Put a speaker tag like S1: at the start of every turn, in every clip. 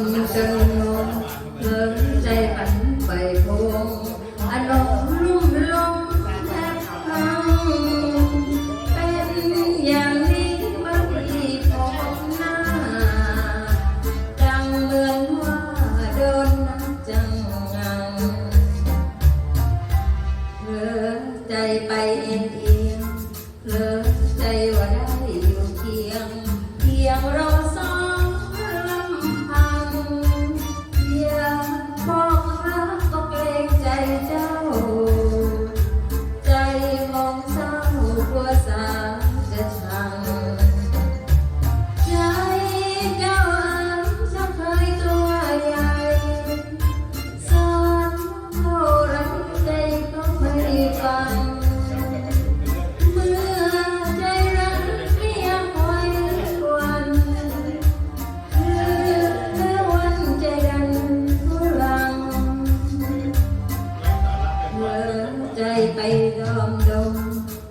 S1: กัมใจผันไปโพอารมณ์ลุ่มลงแทบพังเป็นอย่างนี้บังทีของหน้าจังเหมือนว่าโดนน้ำจังงังเผลอใจไปเอ็นอี ใจไปดอมดม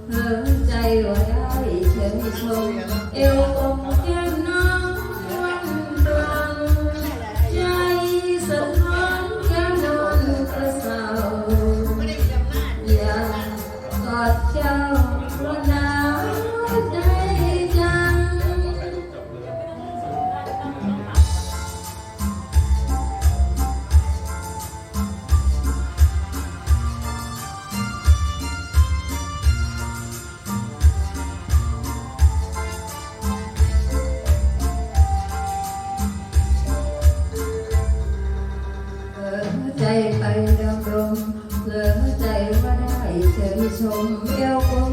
S1: เหินใจว่าได้เฉยชมเอวองแก้มน้องวันรังใจสะท้อนแก้มนอนกระสซาอยากกอดใจ เชิญชมเดียวก